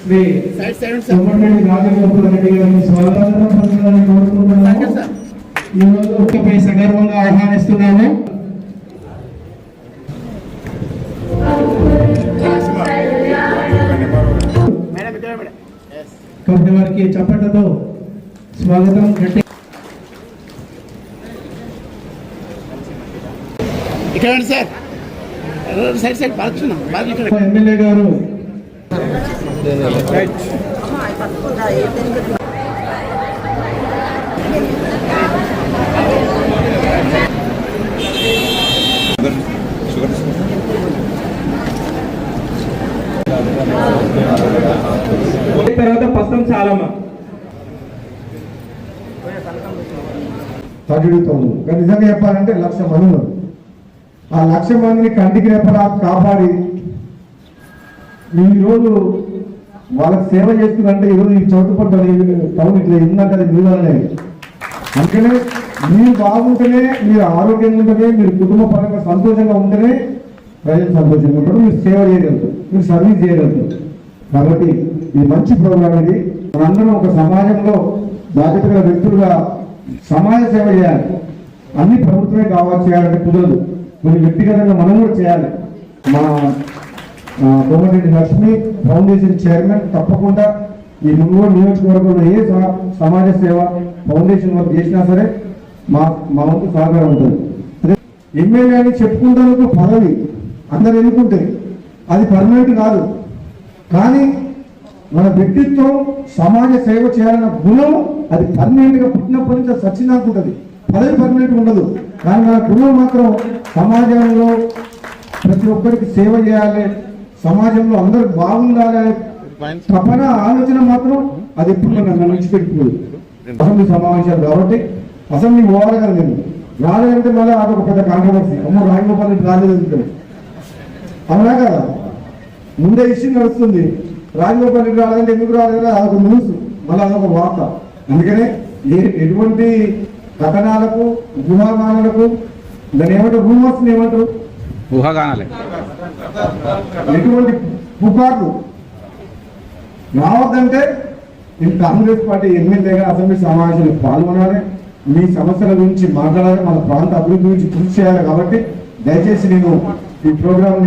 శ్రీ సోమరెడ్డి రాజగోపాల్ రెడ్డి గారిని స్వాగతం పలకాలని కోరుకుంటున్నాను ఈరోజు సగర్వంగా వారికి చప్పట్లతో స్వాగతం. గట్టి ఇక్కడ సార్. సైడ్ సైడ్ ఎమ్మెల్యే గారు. చాలమ్మా. పస్తం చాలమ్మ కానీ నిజంగా చెప్పాలంటే లక్ష మంది ఉన్నారు ఆ లక్ష మందిని కంటికి రెప్పలా కాపాడి. ఈరోజు వాళ్ళకి సేవ చేస్తుందంటే ఈరోజు ఈ చోటుపడ్డ టౌన్ ఇట్లా ఇందంటే అది మీ వల్లనే అందుకనే మీరు బాగుంటేనే మీరు ఆరోగ్యంగా ఉంటేనే మీరు కుటుంబ పరంగా సంతోషంగా ఉంటేనే ప్రజలు సంతోషంగా ఉంటారు మీరు సేవ చేయగలుగుతారు మీరు సర్వీస్ చేయగలుగుతారు. కాబట్టి ఇది మంచి ప్రోగ్రామ్ ఇది మనందరం ఒక సమాజంలో బాధ్యతగా వ్యక్తులుగా సమాజ సేవ చేయాలి. అన్ని ప్రభుత్వమే కావాలి చేయాలంటే కుదరదు. కొన్ని వ్యక్తిగతంగా మనం కూడా చేయాలి. మా కోమటిరెడ్డి లక్ష్మి ఫౌండేషన్ చైర్మన్ తప్పకుండా ఈ మునుగోడు నియోజకవర్గంలో ఏ సమాజ సేవ ఫౌండేషన్ వర్క్ చేసినా సరే మా మా వంతు సహకారం ఉంటుంది. అదే ఎమ్మెల్యే అని చెప్పుకుంటానికి పదవి అందరు ఎన్నుకుంటే అది పర్మనెంట్ కాదు. కానీ మన వ్యక్తిత్వం సమాజ సేవ చేయాలన్న గుణం అది పర్మనెంట్గా పుట్టినప్పటి నుంచి సచ్చినాకు ఉంటుంది పదవి పర్మనెంట్ ఉండదు. కానీ మన గుణం మాత్రం సమాజంలో ప్రతి ఒక్కరికి సేవ చేయాలి సమాజంలో అందరు బాగుండాలి అనే తపన ఆలోచన మాత్రం అది ఎప్పుడు నన్ను నుంచి పెట్టుకోదు అసెంబ్లీ సమావేశాలు కాబట్టి అసెంబ్లీ పోవాలి కదా నేను. రాలేదంటే మళ్ళీ అదొక పెద్ద కాంట్రవర్సీ అమ్మో రాజగోపాల్ రెడ్డి రాలేదు అవునా కదా? ముందే ఇష్యూ నడుస్తుంది. రాజగోపాల్ రెడ్డి రాలేదంటే ఎందుకు రాలేదు? అదొక న్యూస్ మళ్ళీ అదొక వార్త. అందుకనే ఏ ఎటువంటి కథనాలకు గుహాగానాలకు దాన్ని ఏమంటారు? రూమర్స్ ఏమంటారు? ఎటువంటి పుకార్లు? రావద్దంటే నేను కాంగ్రెస్ పార్టీ ఎమ్మెల్యేగా అసెంబ్లీ సమావేశంలో పాల్గొనాలి. మీ సమస్యల గురించి మాట్లాడాలి. మన ప్రాంత అభివృద్ధి గురించి కృషి చేయాలి కాబట్టి దయచేసి నేను ఈ ప్రోగ్రామ్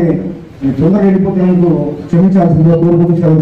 ని తొందరగా వెళ్ళిపోతున్నందుకు క్షమించాల్సిందిగా కోరుకుంటూ సెలవు